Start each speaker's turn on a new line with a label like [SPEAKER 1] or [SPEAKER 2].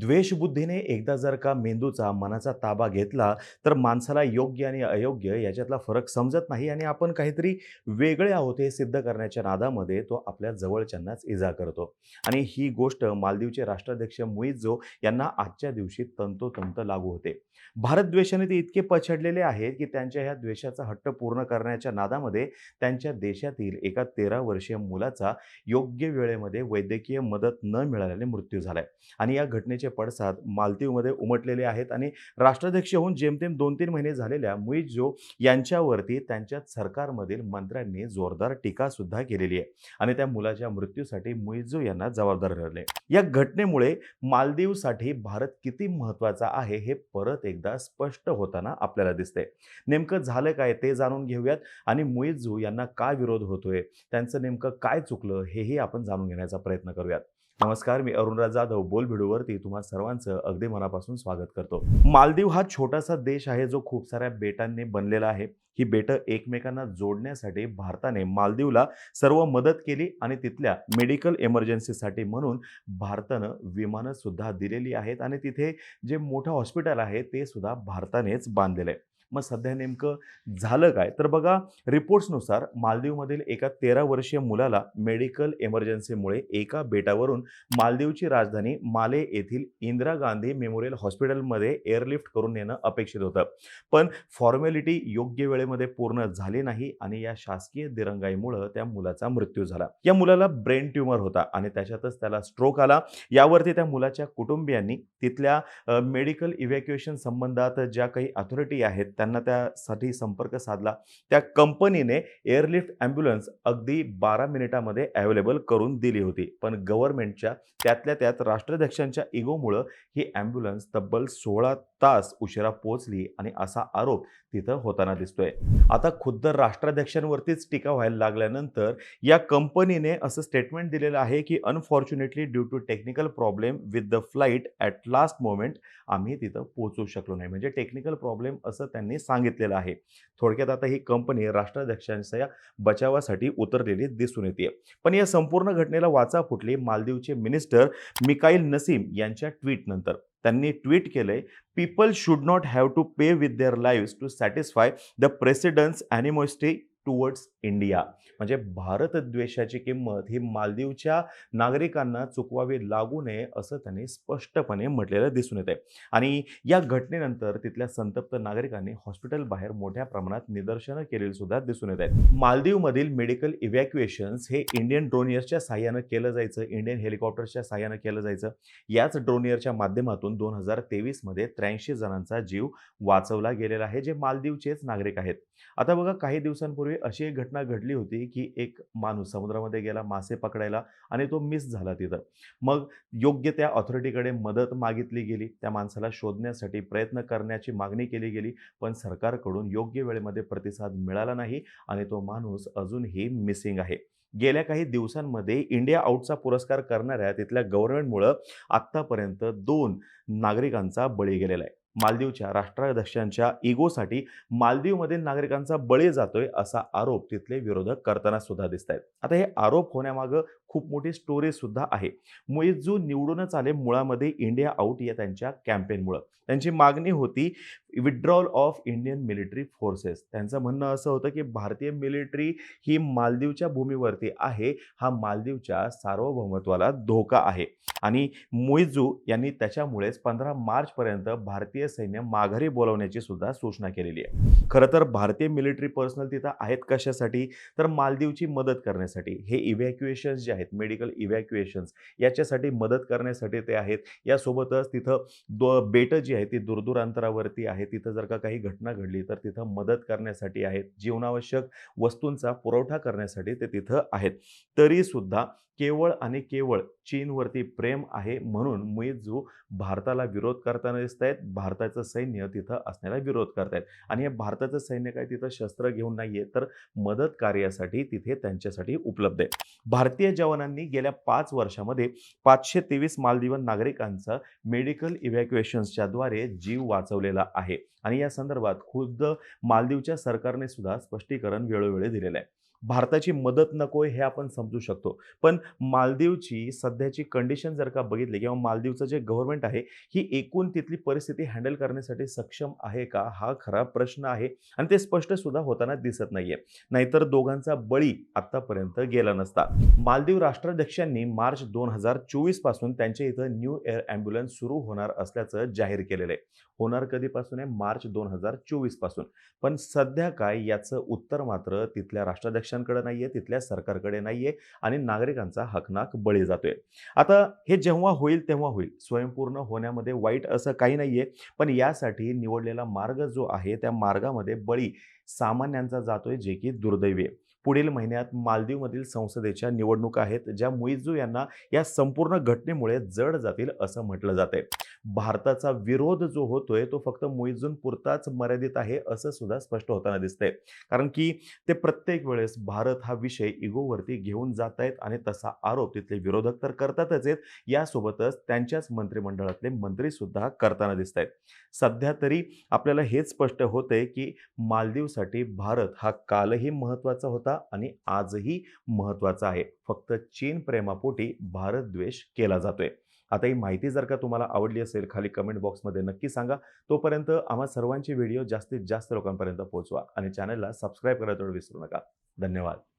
[SPEAKER 1] द्वेषबुद्धीने एकदा जर का मेंदूचा, मनाचा ताबा घेतला, तर माणसाला योग्य आणि अयोग्य याच्यातला फरक समजत नाही आणि आपण काहीतरी वेगळे आहोत हे सिद्ध करण्याच्या नादामध्ये तो आपल्या जवळच्यांनाच इजा करतो. आणि ही गोष्ट मालदीवचे राष्ट्राध्यक्ष मुईजो यांना आजच्या दिवशी तंतोतंत लागू होते. भारतद्वेषाने ते इतके पछडलेले आहेत, की त्यांच्या ह्या द्वेषाचा हट्ट पूर्ण करण्याच्या नादामध्ये त्यांच्या देशातील एका 13 वर्षीय मुलाचा योग्य वेळेमध्ये वैद्यकीय मदत न मिळाल्याने मृत्यू झालाय. आणि या घटनेचे पडसाद मालदीवमध्ये उमटलेले आहेत आणि राष्ट्राध्यक्ष होऊन जेमतेम 2-3 महिने झालेल्या मुइझो यांच्यावरती त्यांच्या सरकारमधील मंत्र्यांनी जोरदार टीकासुद्धा केलेली आहे. आणि त्या मुलाच्या मृत्यूसाठी मुईजो यांना जबाबदार ठरले या घटनेमुळे मालदीवसाठी भारत किती महत्त्वाचा आहे, हे परत एकदा स्पष्ट होताना आपल्याला दिसतंय. नेमकं झालं काय ते जाणून घेऊयात आणि मुईजू यांना का विरोध होतोय, त्यांचं नेमकं काय चुकलं हेही आपण जाणून घेण्याचा प्रयत्न करूयात. नमस्कार, मी अरुणराज जाधव बोलबिडूवरती तुम्हा सर्वांचं अगदी मनापासून स्वागत करतो. मालदीव हा छोटासा देश आहे, जो खूप साऱ्या बेटांनी बनलेला आहे. ही बेटं एकमेकांना जोडण्यासाठी भारताने मालदीवला सर्व मदत केली आणि तिथल्या मेडिकल इमर्जन्सीसाठी म्हणून भारतानं विमानं सुद्धा दिलेली आहेत आणि तिथे जे मोठं हॉस्पिटल आहे, ते सुद्धा भारतानेच बांधलेलं आहे. मग सध्या नेमकं झालं काय? तर बघा रिपोर्ट्सनुसार मालदीवमधील एका 13 वर्षीय मुलाला मेडिकल इमर्जन्सीमुळे एका बेटावरून मालदीवची राजधानी माले येथील इंदिरा गांधी मेमोरियल हॉस्पिटलमध्ये एअरलिफ्ट करून नेणं अपेक्षित होतं. पण फॉर्मॅलिटी योग्य वेळेमध्ये पूर्ण झाली नाही आणि या शासकीय दिरंगाईमुळं त्या मुलाचा मृत्यू झाला. या मुलाला ब्रेन ट्यूमर होता आणि त्याच्यातच त्याला स्ट्रोक आला. यावरती त्या मुलाच्या कुटुंबियांनी तिथल्या मेडिकल इव्हॅक्युएशन संबंधात ज्या काही अथॉरिटी आहेत, त्यांना त्यासाठी संपर्क साधला. त्या कंपनीने एअरलिफ्ट ॲम्ब्युलन्स अगदी 12 मिनिटामध्ये अवेलेबल करून दिली होती. पण गव्हर्नमेंटच्या त्यातल्या त्यात राष्ट्राध्यक्षांच्या इगोमुळं ही ॲम्ब्युलन्स तब्बल 16 तास उशिरा पोहोचली आणि असा आरोप तिथं होताना दिसतोय. आता खुद्द राष्ट्राध्यक्षांवरतीच टीका व्हायला लागल्यानंतर या कंपनीने असं स्टेटमेंट दिलेलं आहे, की unfortunately due to technical problem with the flight at last moment आम्ही तिथं पोहोचू शकलो नाही. म्हणजे टेक्निकल प्रॉब्लेम असं त्यांनी सांगितलेलं आहे. थोडक्यात आता ही कंपनी राष्ट्राध्यक्षांच्या बचावासाठी उतरलेली दिसून येते पण या संपूर्ण घटनेला वाचा फुटली मालदीवचे मिनिस्टर मिकाईल नसीम यांच्या ट्विटनंतर. त्यांनी ट्वीट केलंय, "people should not have to pay with their lives to satisfy the president's animosity towards India." म्हणजे भारतद्वेषाची किंमत ही मालदीवच्या नागरिकांना चुकवावी लागू नये, असं त्यांनी स्पष्टपणे म्हटलेलं दिसून येतंय. आणि या घटनेनंतर तिथल्या संतप्त नागरिकांनी हॉस्पिटल बाहेर मोठ्या प्रमाणात निदर्शनं केलेली सुद्धा दिसून येत आहेत. मालदीवमधील मेडिकल इव्हॅक्युएशन्स हे इंडियन ड्रोनियर्सच्या सहाय्यानं केलं जायचं, इंडियन हेलिकॉप्टर्सच्या साहाय्यानं केलं जायचं. याच ड्रोनियरच्या माध्यमातून दोन हजार तेवीसमध्ये त्र्याऐंशी जणांचा जीव वाचवला गेलेला आहे, जे मालदीवचेच नागरिक आहेत. आता बघा काही दिवसांपूर्वी अशी एक घटना घडली होती, की एक माणूस समुद्रामध्ये गेला मासे पकडायला आणि तो मिस झाला तिथं. मग योग्य त्या ऑथॉरिटीकडे मदत मागितली गेली. त्या माणसाला शोधण्यासाठी प्रयत्न करण्याची मागणी केली गेली. पण सरकारकडून योग्य वेळेमध्ये प्रतिसाद मिळाला नाही आणि तो माणूस अजूनही मिसिंग आहे. गेल्या काही दिवसांमध्ये इंडिया आउटचा पुरस्कार करणाऱ्या तिथल्या गव्हर्नमेंटमुळं आत्तापर्यंत दोन नागरिकांचा बळी गेलेला आहे. मालदीवच्या राष्ट्राध्यक्षांच्या इगोसाठी मालदीवमधील नागरिकांचा बळी जातोय, असा आरोप तिथले विरोधक करताना सुद्धा दिसत आहेत आता हे आरोप होण्यामागं खूप मोठी स्टोरी सुद्धा आहे. मुईजू निवडूनच आले मुळामध्ये इंडिया आउट या त्यांच्या कॅम्पेनमुळं. त्यांची मागणी होती withdrawal of Indian military forces. त्यांचं म्हणणं असं होतं, की भारतीय मिलिटरी ही मालदीवच्या भूमीवरती आहे. हा मालदीवच्या सार्वभौमत्वाला धोका आहे. आणि मुईजू यांनी त्याच्यामुळेच 15 मार्चपर्यंत भारतीय सैन्य माघारी बोलावण्याची सुद्धा सूचना केलेली आहे. खरं तर भारतीय मिलिटरी पर्सनल तिथं आहेत कशासाठी? तर मालदीवची मदत करण्यासाठी. हे इव्हॅक्युएशन्स जे आहेत, मेडिकल इव्हॅक्युएशन्स याच्यासाठी मदत करण्यासाठी ते आहेत. यासोबतच तिथं दो बेटं जी आहेत, ती दूरदूर अंतरावरती आहेत. तिथं जर का काही घटना घडली, तर तिथं मदत करण्यासाठी आहेत. जीवनावश्यक वस्तूंचा पुरवठा करण्यासाठी ते तिथं आहेत. तरीसुद्धा केवळ आणि केवळ चीनवरती प्रेम आहे, म्हणून मुइझो भारताला विरोध करताना दिसतायत. भारताचं सैन्य तिथं असण्याला विरोध करतायत. आणि हे भारताचं सैन्य काय तिथं शस्त्र घेऊन नाहीये, तर मदत कार्यासाठी तिथे त्यांच्यासाठी उपलब्ध आहे. भारतीय जवानांनी गेल्या पाच वर्षामध्ये 523 मालदीवन नागरिकांचा मेडिकल इव्हॅक्युएशन्सच्याद्वारे जीव वाचवलेला आहे. आणि या संदर्भात खुद्द मालदीवच्या सरकारने सुद्धा स्पष्टीकरण वेळोवेळी दिलेलं आहे. भारताची मदत नको हे आपण समजू शकतो. पण मालदीवची सध्याची कंडिशन जर का बघितली किंवा मालदीवचं जे गव्हर्नमेंट आहे ही एकूण तिथली परिस्थिती हँडल करण्यासाठी सक्षम आहे का? हा खरा प्रश्न आहे आणि ते स्पष्ट सुद्धा होताना दिसत नाहीये. नाहीतर दोघांचा बळी आतापर्यंत गेला नसता. मालदीव राष्ट्राध्यक्षांनी मार्च दोन हजार चोवीसपासून त्यांच्या इथं न्यू एअर ॲम्ब्युलन्स सुरू होणार असल्याचं जाहीर केलेलं आहे. होणार कधीपासून आहे? मार्च दोन हजार चोवीसपासून पण सध्या काय याचं उत्तर मात्र तिथल्या राष्ट्राध्यक्षांकडे नाहीये तिथल्या सरकारकडे नाहीये आणि नागरिकांचा हकनाक बळी जातोय. आता हे जेव्हा होईल तेव्हा होईल. स्वयंपूर्ण होण्यामध्ये वाईट असं काही नाहीये. पण यासाठी निवडलेला मार्ग जो आहे त्या मार्गामध्ये बळी सामान्यांचा जातोय जे की दुर्दैवी आहे. पुढील महिन्यात मालदीवमधील संसदेच्या निवडणुका आहेत ज्या मुईजू यांना या संपूर्ण घटनेमुळे जड जातील असं म्हटलं जाते भारताचा विरोध जो होतोय तो फक्त मुईजून पुरताच मर्यादित आहे असं सुद्धा स्पष्ट होताना दिसतंय. कारण की ते प्रत्येक वेळेस भारत हा विषय इगोवरती घेऊन जात आहेत आणि तसा आरोप तिथले विरोधक तर करतातच आहेत. यासोबतच त्यांच्याच मंत्रिमंडळातले मंत्री सुद्धा करताना दिसत आहेत सध्या तरी आपल्याला हेच स्पष्ट होतंय की मालदीव साठी भारत हा कालही महत्त्वाचा होता आणि आजही महत्त्वाचा आहे. फक्त चीन प्रेमापोटी भारत द्वेष केला जातोय. आता ही माहिती जर का तुम्हाला आवडली असेल खाली कमेंट बॉक्समध्ये नक्की सांगा. तोपर्यंत आम्हा सर्वांची व्हिडिओ जास्तीत जास्त लोकांपर्यंत पोहोचवा आणि चॅनलला सबस्क्राईब करायला तेवढं विसरू नका. धन्यवाद.